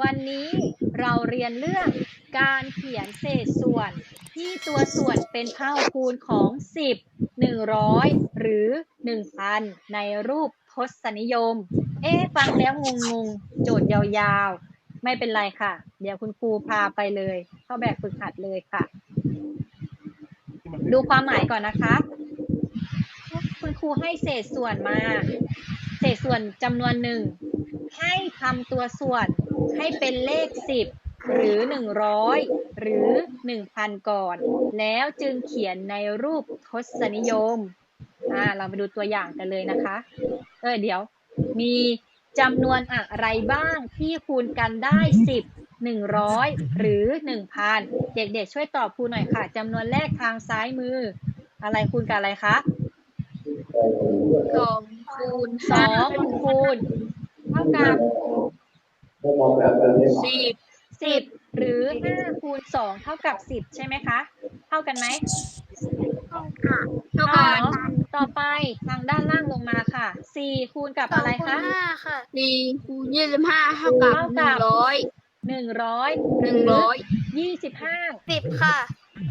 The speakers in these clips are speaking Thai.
วันนี้เราเรียนเรื่องการเขียนเศษส่วน ที่ตัวส่วนเป็นเท่าคูณของ 10 100 หรือ 1,000 ในรูปทศนิยม เอ๊ฟังแล้วงงงๆโจทย์ยาวๆ ไม่เป็นไรค่ะ เดี๋ยวคุณครูพาไปเลย เข้าแบบฝึกหัดเลยค่ะ ดูความหมายก่อนนะคะ คุณครูให้เศษส่วนมา เศษส่วนจำนวนหนึ่งให้ทำตัวส่วน ให้เป็นเลข 10 หรือ 100 หรือ 1,000 ก่อน แล้วจึงเขียนในรูปทศนิยมอ่าเรามาดูตัวอย่างกันเลยนะคะ เออเดี๋ยว มีจำนวนอะไรบ้างที่คูณกันได้ 10 100 หรือ 1,000 เด็กๆช่วยตอบครูหน่อยค่ะจำนวนแรกทางซ้ายมือ อะไรคูณกับอะไรคะสองคูณสองคูณ เท่ากับ สิบสิบหรือห้าคูณสองเท่ากับสิบใช่ไหมคะ เท่ากันไหมเท่ากันเนาะต่อไปทางด้านล่างลงมาค่ะสี่คูณกับอะไรคะห้าค่ะสี่คูณยี่สิบห้าเท่ากับเท่าหกันึ่บงร้อยหนึ่งร้อยหนึ่งร้อยยี่สิบห้าสิบค่ะ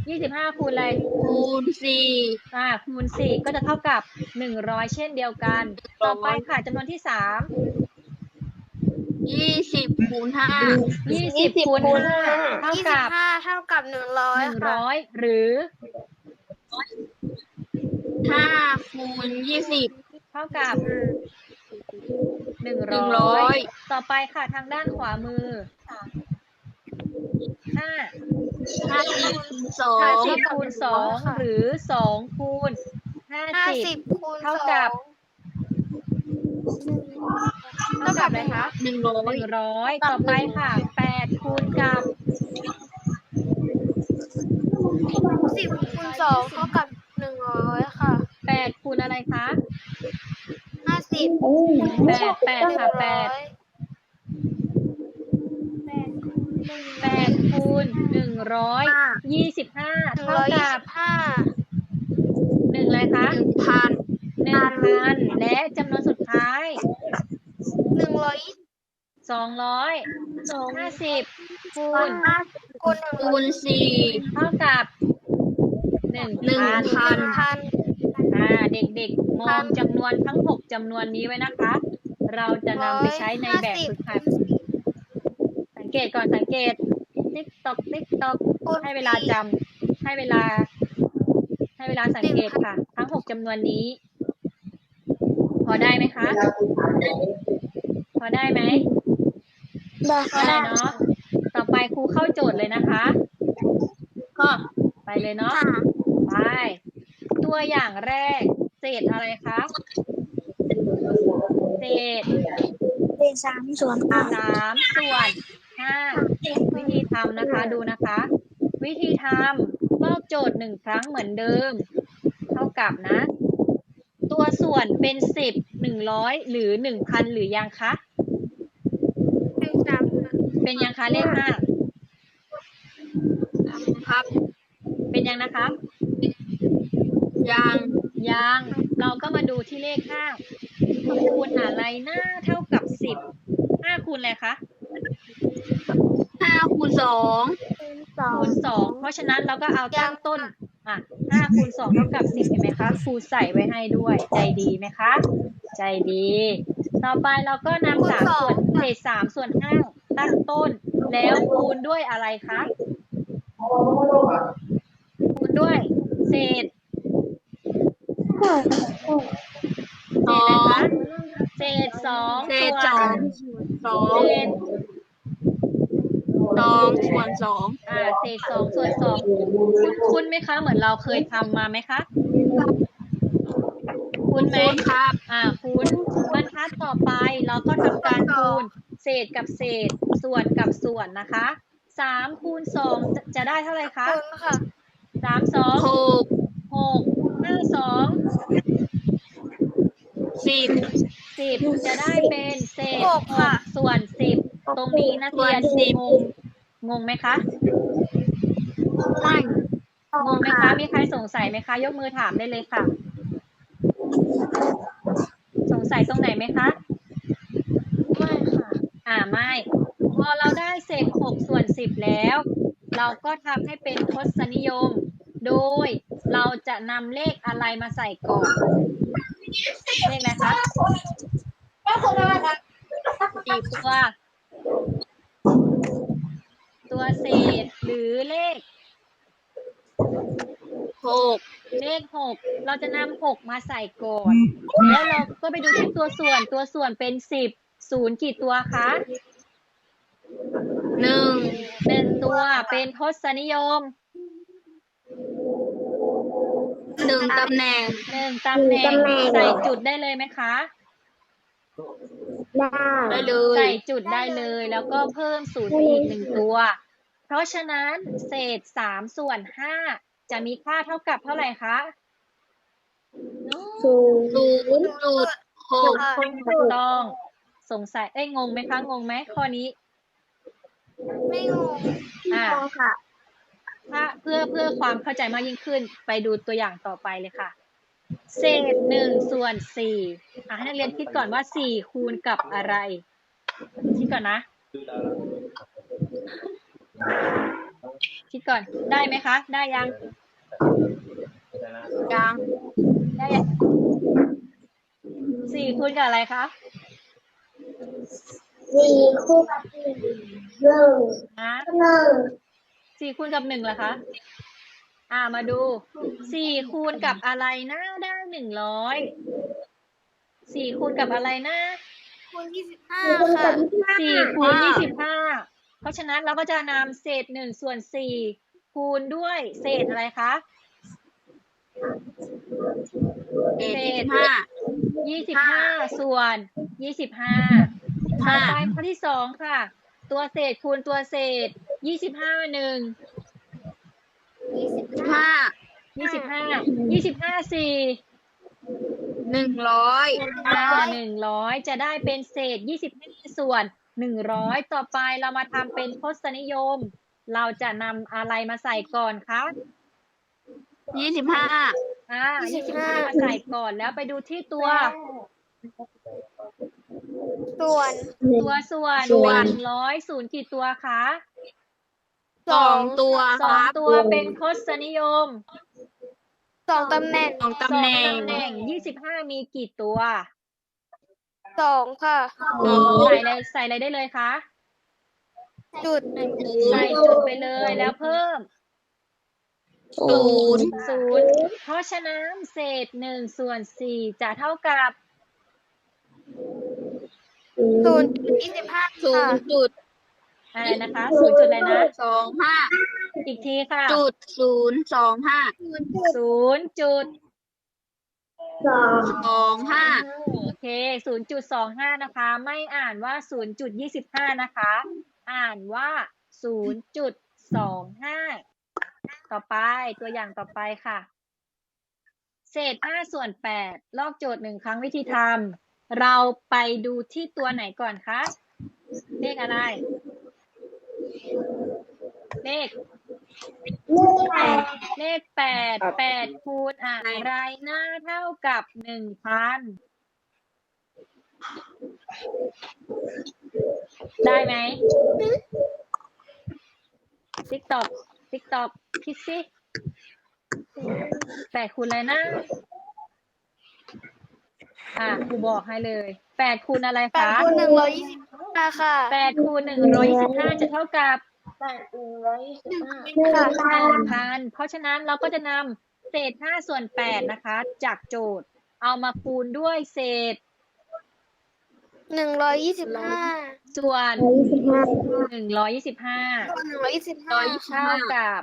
ยี่สิบห้าคูณอะไร คูณสี่อ่าคูณสี่ก็จะเท่ากับหนึ่งร้อยเช่นเดียวกัน ต่อไปค่ะจำนวนที่สาม ยี่สิบคูณห้ายี่สิบคูณห้าเท่ากับห้าเท่ากับหนึ่งร้อยหนึ่งร้อยหรือห้าคูณยี่สิบ เท่ากับหนึ่งหนึ่งร้ร้ออย ยต่อไปค่ะทางด้านขวามือห้า ห้าสิบคูณสองห้าสิบคูณสองหรือสองคูณห้าห้าสิสิบบคูณเท่ากับ เท่ากับอะไรคะหนึ่งร้อหยนึ่งร้อยต่อไปค่ะแปดคูณกับสิบคูณสองเท่ากับหนึ่งร้อยค่ะแปดคูณอะไรคะห้าสิบแปดแปดค่ะแปดแปดคูณหนึ่งร้อยยี่สิบห้าหนึ่งเท่าร้อยยี่กับสิบห้าหนึ่งอะไรคะหนึ่งพัน หนึ่งพันและจำนวนสุดท้ายหนึ่งร้อยสองร้อยสองห้าสิบคูณคูณคูณสี่เท่ากับหนึ่งหนึ่งพันพันพันอ่าเด็กๆมองจำนวนทั้งหกจำนวนนี้ไว้นะคะ เราจะนำไปใช้ในแบบฝึกหัดสังเกตก่อนสังเกตติ๊กตอกติ๊กตอกให้เวลาจำให้เวลา ให้เวลาสังเกตค่ะ ทั้งหกจำนวนนี้ พอได้ไหมคะ พอได้ไหมพอได้เนาะ ต่อไปครูเข้าโจทย์เลยนะคะ ก็ไปเลยเนาะ ไป ตัวอย่างแรก เศษอะไรคะ เศษเป็นสามส่วนห้าสามส่วนห้าวิธีทำนะคะดูนะคะ วิธีทำลอกโจทย์หนึ่งครั้งเหมือนเดิม เท่ากับนะ ตัวส่วนเป็นสิบหนึ่งร้อยหรือหนึ่งพันหรือยังคะเป็นสามเป็นยังคะเลขห้าครับ เป็นยังนะคะยางยังเราก็มาดูที่เลขห้าคูณอะไรหน้าเท่ากับสิบห้าคูณอะไรคะห้าคูณสองคูณสองเพราะฉะนั้นเราก็เอาตั้งต้นอะ ห้าคูณสองเท่ากับสิบเห็นไหมคะครูใส่ไว้ให้ด้วย ใจดีไหมคะ ใจดี ต่อไปเราก็นำสามส่วนเศษสามส่วนห้าตั้งต้น แล้วคูณด้วยอะไรคะคูณด้วย เศษสองเศษสองเศส่ษวนสองสองเศษ สองส่วนสองอ่าเศษสองส่วนสองคุ้นคุ้นไหมคะ เหมือนเราเคยทำมาไหมคะ คุ้นไหมคูณครับอ่าคูณบรรทัดต่อไปเราก็ทำการคูณเศษกับเศษ ส่วนกับส่วนนะคะสามคูณสองจะจะได้เท่าไหร่คะคูณค่ะสามสองหกหกห้าสองสิบ สิบจะได้เป็นเศษหกค่ะ ส่วนสิบตรงนี้นักเรียนส่วนสิบ งง งงไหมคะไม่งงไหมคะ มีใครสงสัยไหมคะ ยกมือถามได้เลยค่ะ สงสัยตรงไหนไหมคะ ไม่ค่ะ อ่าไม่ พอเราได้เศษหกส่วนสิบแล้ว เราก็ทำให้เป็นทศนิยม โดยเราจะนำเลขอะไรมาใส่ก่อน เลขอะไรคะสี่ตัว ตัวเศษหรือเลขหกเลขหกเราจะนำหกมาใส่ก่อนแล้วเราก็ไปดูที่ตัวส่วนตัวส่วนเป็นสิบศูนย์กี่ตัวคะหนึ่งหนึ่งตัวเป็นทศนิยมหนึ่งตำแหน่งหนึ่งตำแหน่งตำแหน่งใส่จุดได้เลยไหมคะ ได้ได้เลใส่ยจุดได้เลยแล้วก็เพิ่มศูนย์ไปอีกหนึ่งตัว เพราะฉะนั้นเศษสามส่วนห้าจะมีค่าเท่ากับเท่าไหร่คะศูนย์ศูนย์จุดหกถูกต้องสงสัยเอ้ยงงไหมคะงงไหมข้อนี้ ไม่งงอ่าค่ะ ถ้าเพื่อเพื่อความเข้าใจมากยิ่งขึ้น ไปดูตัวอย่างต่อไปเลยค่ะ เศษหนึ่งส่วนสี่อะให้นักเรียนคิดก่อนว่าสี่คูณกับอะไร คิดก่อนนะ คิดก่อนได้ไหมคะ ได้ยัง ยัง ได้ยังสี่คูณกับอะไรคะสี่คู่กับหนึ่งหนึ่งฮะหนึ่งสี่คูณกับหนึ่งเหรอคะ อ่ามาดูสี่คูณกับอะไรนะได้หนึ่งร้อยสี่คูณกับอะไรนะคูณยี่สิบห้าสี่คู่ค่ะกับยี่สิบห้าสี่คูณยี่สิบห้าเพราะฉะนั้นเราก็จะนำเศษหนึ่งส่วนสี่คูณด้วยเศษอะไรคะเอ็ดยี่สิบห้ายี่สิบห้าส่วนยี่สิบห้าต่อห้าไปข้อที่สองค่ะ ตัวเศษคูณตัวเศษยี่สิบห้าหนึ่ง ยี่สิบห้ายี่สิบห้ายี่สิบห้าสี่หนึ่งร้อยอ่าหนึ่งร้อยจะได้เป็นเศษยี่สิบห้าส่วนหนึ่งร้อยต่อไปเรามาทำเป็นทศนิยม เราจะนำอะไรมาใส่ก่อนคะยี่สิบห้าอ่ายี่สิบห้ามาใส่ก่อนแล้วไปดูที่ตัว ส่วนตัวส่วนส่วนหนึ่งร้อยศูนย์กี่ตัวคะ สองตัวสคองรับตัวเป็นทศนิยมสองตำแหน่งสองสองตำแหน่งตำแหน่งยี่สิบห้ามีกี่ตัวสองค่ะใส่อะไรใส่อะไรได้เลยคะจุดใส่จุดไปเลยแล้วเพิ่มศูนย์ศูนย์เพราะฉะนั้นเศษหนึ่งส่วนสี่จะเท่ากับ ศูนย์จุดยี่สิบห้าศูนย์จุด อะไรนะคะศูนย์จุดอะไรนะสองห้าอีกทีค่ะจุดศูนย์สองห้าศูนย์จุดสองสองห้าโอเคศูนย์จุดสองห้านะคะ ไม่อ่านว่าศูนย์จุดยี่สิบห้านะคะ อ่านว่าศูนย์จุดสองห้าต่อไปตัวอย่างต่อไปค่ะ เศษห้าส่วนแปดลอกโจทย์หนึ่งครั้งวิธีทำเราไปดูที่ตัวไหนก่อนคะเลขอะไร เลข เลขแปดแปดคูณอะไรหน้าเท่ากับหนึ่งพันได้ไหมติ๊กตอกติ๊กตอกคิดสิแปดคูณอะไรนะ อะครูบอกให้เลยแปดคูณอะไรแปดคะคูณหนึ่งร้อยยี่สิบห้า ค่ะแปดคูณหนึ่งร้อยยี่สิบห้าจะเท่ากับแปดหนึ่งร้อยยี่สิบห้าหนึ่งค่ะหนึ่งพันเพราะฉะนั้นเราก็จะนำเศษห้าส่วนแปดนะคะ จากโจทย์ เอามาคูณด้วยเศษหนึ่งร้อยยี่สิบห้าส่วนร้อยยี่สิบห้าหนึ่งร้อยยี่สิบห้าส่วนหนึ่งร้อยยี่สิบห้าเท่ากับ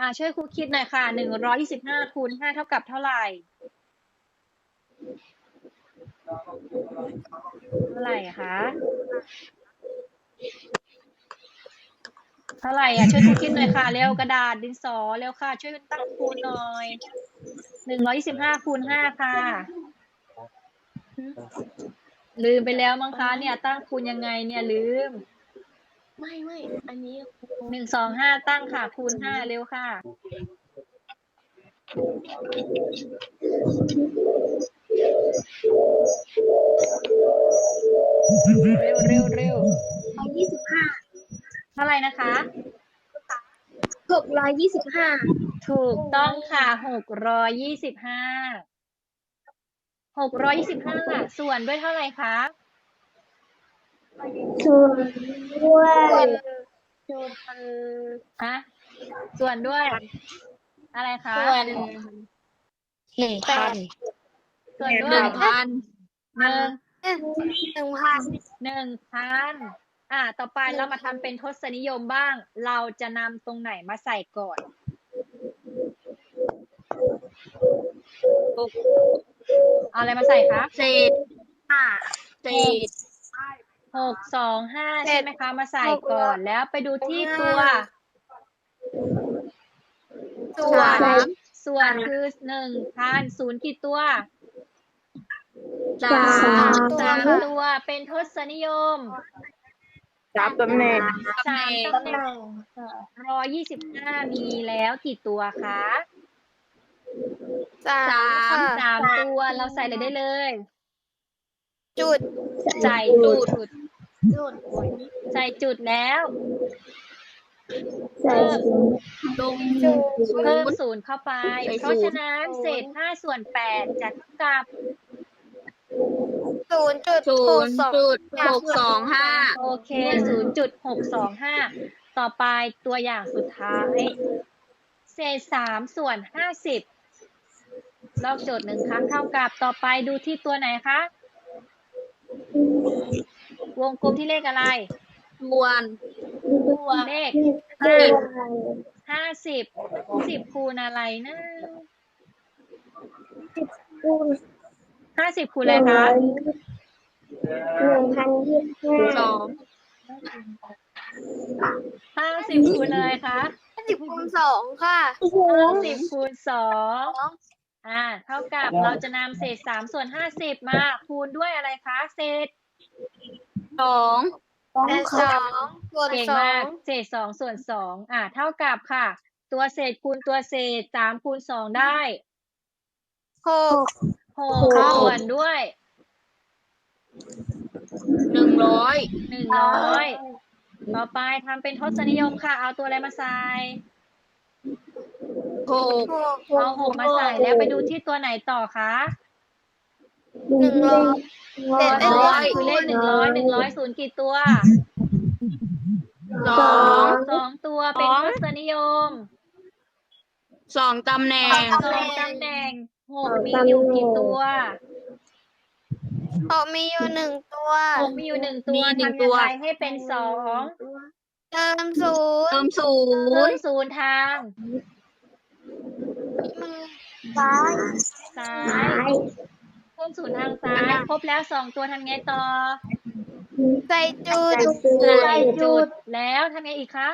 อ่าช่วยครูคิดหน่อยค่ะหนึ่งร้อยยี่สิบห้าคูณห้าเท่ากับเท่าไหร่ เท่าไหร่คะเท่าไหร่อะช่วยคิดหน่อยค่ะ เร็วกระดาษดินสอเร็วค่ะ ช่วยตั้งคูณหน่อยหนึ่งร้อยยี่สิบห้าคูณห้าค่ะ ลืมไปแล้วมั้งคะเนี่ย ตั้งคูณยังไงเนี่ยลืม ไม่ไม่อันนี้หนึ่งสองห้าตั้งค่ะ คูณห้าเร็วค่ะ เร็วเร็วเร็วร้อยยี่สิบห้าร่นะคะหกร้อยยี่สิบห้าถูกต้องค่ะหกร้อยยี่สิบห้าหกร้อยยี่สิบห้าส่วนด้วยเท่าไหร่คะส่วนด้วยส่วนส่วนฮะส่วนด้วย อะไรคะส่วนหนึ่งพัน ส่วนด้หวยนึ่งพันหนึ่งหนึ่งพันหนึ่งพันอ่า ต่อไปเรามาทำเป็นทศนิยมบ้าง เราจะนำตรงไหนมาใส่ก่อนเอาอะไรมาใส่คะเศษห้าเศษหกสองห้าใช่ไหมคะ มาใส่ก่อนแล้วไปดูที่ตัวส่วนส่วนคือหนึ่งพันศูนย์กี่ตัว สามสามตัวเป็นทศนิยมรับตำแหน่งสามตำแหน่งร้อยยี่สิบห้ามีแล้วกี่ตัวคะสามค่ะสามตัวเราใส่เลยได้เลย จุด ใส่จุดจุด ใส่จุดแล้วใส่ลงจุดเพิ่มศูนย์เข้าไปใส่ศูนย์เพราะฉะนั้นเศษห้าส่วนแปดจะเท่ากับ ศูนย์จุดศูหกนย์สองจุดหกสองห้าโอเคศูนย์จุดหกสองห้าต่อไปตัวอย่างสุดท้าย เศษสามส่วนห้าสิบลอกโจทย์หนึ่งครั้งเท่ากับต่อไปดูที่ตัวไหนคะ วงกลมที่เลขอะไรส่วนเลขห้าห้าสิบสิบคูณอะไรนะคูณ ห้าสิบคูณอะไรคะหนึ่งพันยี่สิบห้าสองห้าสิบคูณอะไรคะสิบคูณสองค่ะห้าสิบคูณสองอ่า เท่ากับเราจะนำเศษสามส่วนห้าสิบมา คูณด้วยอะไรคะ เศษ สองเป็นสองส่วนเก่งสอมากงเศษสองส่วนสองอ่า เท่ากับค่ะ ตัวเศษคูณตัวเศษสามคูณสองได้ หก หกส่วนด้วยหนึ่งร้อยหนึ่งร้อยต่อไปทำเป็นทศนิยมค่ะ เอาตัวอะไรมาใส่หกหกเอาหกมาใส่แล้วไปดูที่ตัวไหนต่อคะหนึ่งร้อยตัวเอ้ยร้อยคือเลขหนึ่งร้อยหนึ่งร้อยศูนย์กี่ตัวสองสองตัวเป็นทศนิยมสองตำแหน่งสองตำแหน่ง หกมีอยู่กี่ตัวหกมีอยู่หนึ่งตัว หกมีอยู่หนึ่งตัวมีหนึ่งทำตัยังว ไงให้เป็นสองเติมศูนย์เติมศูเพิ่นมย์ศูนย์ทางมือซ้ายซ้าซ้ายยเพิ่มศูนย์ทางซ้ายครบแล้วสองตัวทำไงต่อใส่จุดใส่จุดแล้วทำไงอีกคะ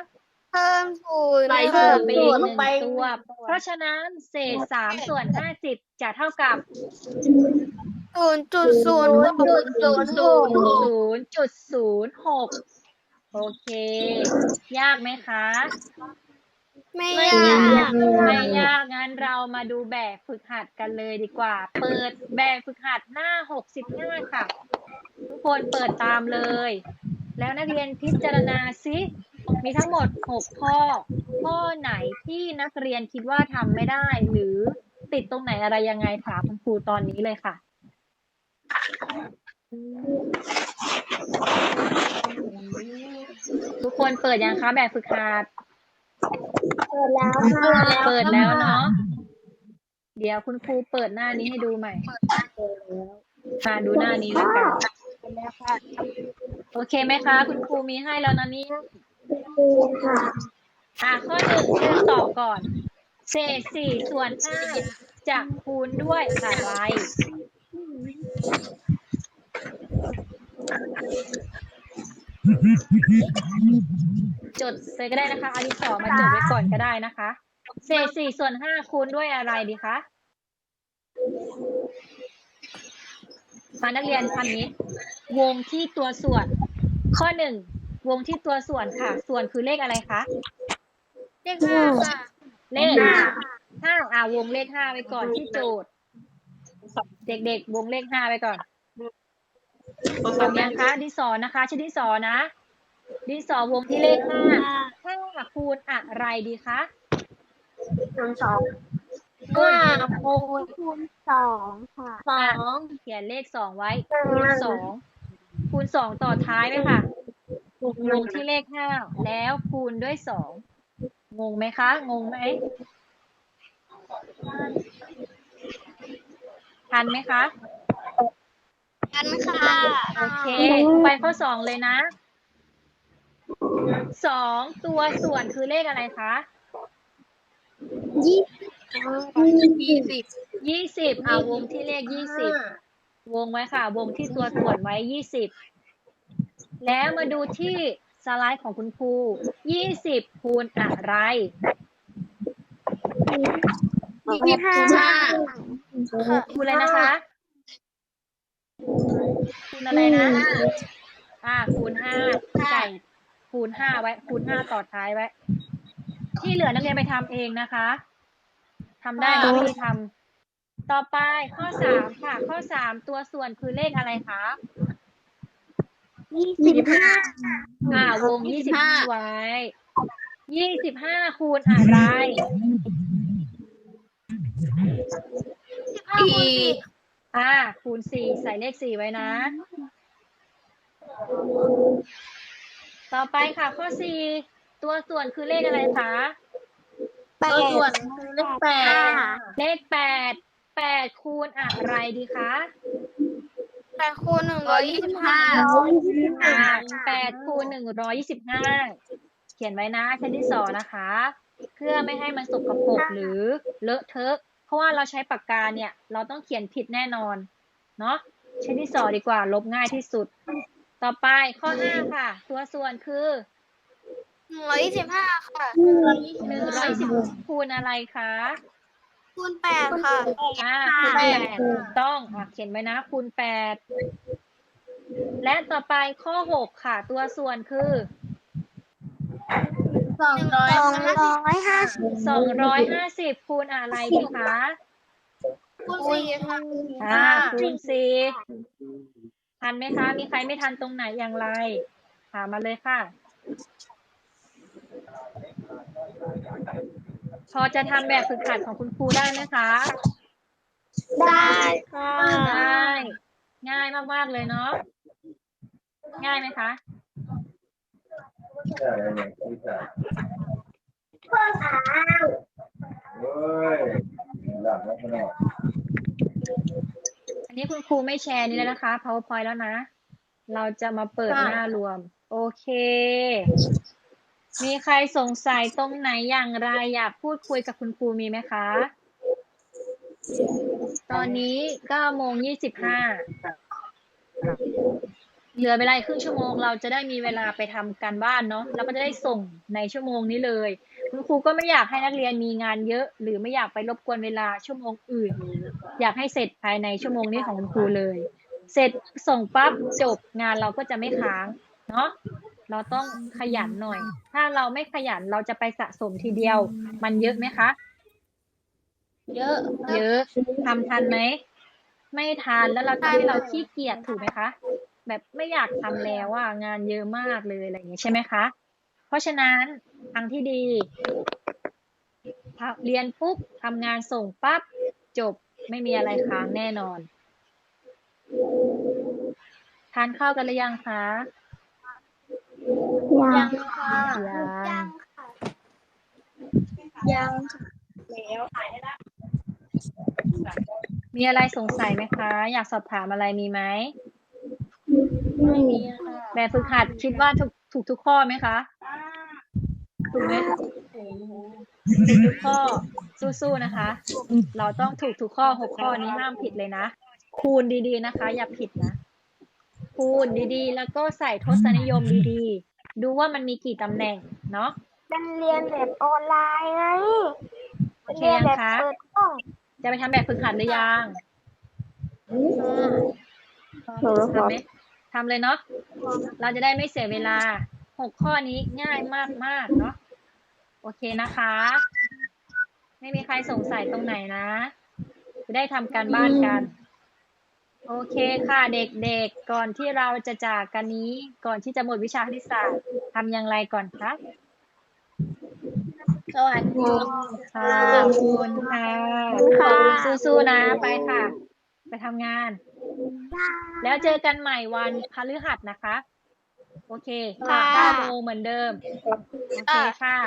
เพิ่มศูนย์ใส่เพิ่มศูนย์ไปอีกหนึ่งตัว เพราะฉะนั้นเศษสามส่วนห้าสิบจะเท่ากับศูนย์จุดศูนย์หกศูนย์ศูนย์หกศูนย์จุดศูนย์หกโอเค ยากไหมคะ ไม่ไม่ยายากกไม่ยากงั้นเรามาดูแบบฝึกหัดกันเลยดีกว่า เปิดแบบฝึกหัดหน้าหกสิบห้าค่ะ ทุกคนเปิดตามเลย แล้วนักเรียนพิจารณาซิ มีทั้งหมดหกข้อ ข้อไหนที่นักเรียนคิดว่าทำไม่ได้ หรือติดตรงไหนอะไรยังไงถามคุณครูตอนนี้เลยค่ะ ทุกคนเปิดยังคะแบบฝึกหัดเปิดแล้วค่ะเปิดแล้วเนาะเดี๋ยวคุณครูเปิดหน้านี้ให้ดูใหม่มาดูหน้านี้แล้วกันโอเคไหมคะ คุณครูมีให้แล้วนะนี่ ค่ะอะข้อหนึ่งเริ่มตอบก่อน เศษสี่ส่วนห้าจะคูณด้วยอะไรจดเลยก็ได้นะคะอันที่สองมาจดไว้ก่อนก็ได้นะคะ เศษสี่ส่วนห้าคูณด้วยอะไรดีคะมานักเรียนคำนี้ วงที่ตัวส่วน ข้อหนึ่ง วงที่ตัวส่วนค่ะ ส่วนคือเลขอะไรคะ เลขห้าค่ะเลขห้าอ่าวงเลขห้าไว้ก่อนที่โจทย์ เด็กๆ วงเลขห้าไว้ก่อนทำยังคะดินสอนะคะใช้ดินสอนะ ดินสอวงที่เลขห้าห้าคูณอะไรดีคะคูณสองห้าคูณคูณสองค่ะสองเขียนเลขสองไว้คูณสองคูณสองต่อท้ายไหมค่ะ วงที่เลขห้าแล้วคูณด้วยสองงงไหมคะ งงไหมทันไหมคะกันค่ะโอเคไปข้อสองเลยนะสองตัวส่วนคือเลขอะไรคะยี่ยี่สิบยี่สิบอ่าวงที่เลขยี่สิบวงไว้ค่ะ วงที่ตัวส่วนไว้ยี่สิบ แล้วมาดูที่สไลด์ของคุณครูยี่สิบคูณอะไรสิบห้าคูณอะไรนะคะ คูณอะไรนะ อ่า คูณห้าใส่คูณห้าไว้ คูณห้าต่อท้ายไว้ ที่เหลือนักเรียนไปทำเองนะคะ ทำได้ก็ที่ทำต่อไปข้อสามค่ะ ข้อสามตัวส่วนคือเลขอะไรคะ ยี่สิบห้าอ่าวงยี่สิบห้าไว้ยี่สิบห้าคูณอะไรสิบห้าคูณสี่อ่า คูณสี่ใส่เลขสี่ไว้นะ ต่อไปค่ะข้อสี่ตัวส่วนคือเลขอะไรคะแปดตัวส่วนคือเลขแปดเลขแปดแปดคูณอะไรดีคะ แปดคูณหนึ่งร้อยยี่สิบห้าอ่าแปดคูณหนึ่งร้อยยี่สิบห้าเขียนไว้นะชั้นที่สองนะคะ เพื่อไม่ให้มันสกปรกหรือเลอะเทอะ เพราะว่าเราใช้ปากกาเนี่ย เราต้องเขียนผิดแน่นอน เนาะชั้นที่สองดีกว่า ลบง่ายที่สุด ต่อไปข้อห้าค่ะ ตัวส่วนคือหนึ่งร้อยยี่สิบห้าค่ะหนึ่งร้อยยี่สิบคูณอะไรคะ คูณแปดค่ะ อ่าคูณแปดถูกต้องอะเขียนไว้นะ คูณแปด และต่อไปข้อหกค่ะ ตัวส่วนคือสองร้อยสองร้อยห้าสิบสองร้อยห้าสิบคูณอะไรดีคะคูณสี่ค่ะอ่าคูณสี่ทันไหมคะ มีใครไม่ทันตรงไหนอย่างไรถามมาเลยค่ะ พอจะทำแบบฝึกหัดของคุณครูได้ไหมคะได้ค่ะได้ง่ายมากๆเลยเนาะง่ายไหมคะข้อสามอันนี้คุณครูไม่แชร์นี่แล้วนะคะ powerpoint แล้วนะ เราจะมาเปิดหน้ารวม โอเค มีใครสงสัยตรงไหนอย่างไรอยากพูดคุยกับคุณครูมีไหมคะ ตอนนี้9โมง25เหลือเวลาครึ่งชั่วโมงเราจะได้มีเวลาไปทำการบ้านเนาะแล้วก็จะได้ส่งในชั่วโมงนี้เลย คุณครูก็ไม่อยากให้นักเรียนมีงานเยอะ หรือไม่อยากไปรบกวนเวลาชั่วโมงอื่น อยากให้เสร็จภายในชั่วโมงนี้ของคุณครูเลย เสร็จส่งปั๊บจบงานเราก็จะไม่ค้างเนาะ เราต้องขยันหน่อย ถ้าเราไม่ขยันเราจะไปสะสมทีเดียว มันเยอะไหมคะ เยอะ เยอะทำทันไหม ไม่ทันแล้วเราทำให้เราขี้เกียจถูกไหมคะ แบบไม่อยากทำแล้วอะงานเยอะมากเลยอะไรอย่างนี้ใช่ไหมคะ เพราะฉะนั้นทางที่ดีถ้าเรียนปุ๊บทำงานส่งปั๊บจบไม่มีอะไรค้างแน่นอน ทานข้าวกันหรือยังคะ ยังค่ะยังยังมีอะไรสงสัยไหมคะ อยากสอบถามอะไรมีไหมไม่มีแบบฝึกหัดคิดว่าถูกถูกทุกข้อไหมคะถูกไหมถูกทุกข้อสู้ๆนะคะ เราต้องถูกทุกข้อหกข้อนี้ห้ามผิดเลยนะ คูณดีๆนะคะ อย่าผิดนะ คูณดีๆ แล้วก็ใส่ทศนิยมดีๆ ดูว่ามันมีกี่ตำแหน่งเนาะเป็นเรียนแบบออนไลน์ไงโอเคเรียนยังแบบคะ เปิดกล้องจะไปทำแบบฝึกหัดหรือยังหนูขอทำไหมทำเลยเนาะ เราจะได้ไม่เสียเวลา หกข้อนี้ง่ายมากๆเนาะ โอเคนะคะ ไม่มีใครสงสัยตรงไหนนะ จะได้ทำการบ้านกัน โอเคค่ะเด็กๆ ก่อนที่เราจะจากกันนี้ก่อนที่จะหมดวิชาคณิตศาสตร์ทำอย่างไรก่อนคะสวัสดีค่ะขอบคุณค่ะสู้ๆนะไปค่ะ ไปทำงาน แล้วเจอกันใหม่วันพฤหัสนะคะ โอเคค่ะเก้าโมงเหมือนเดิม โอเคค่ะ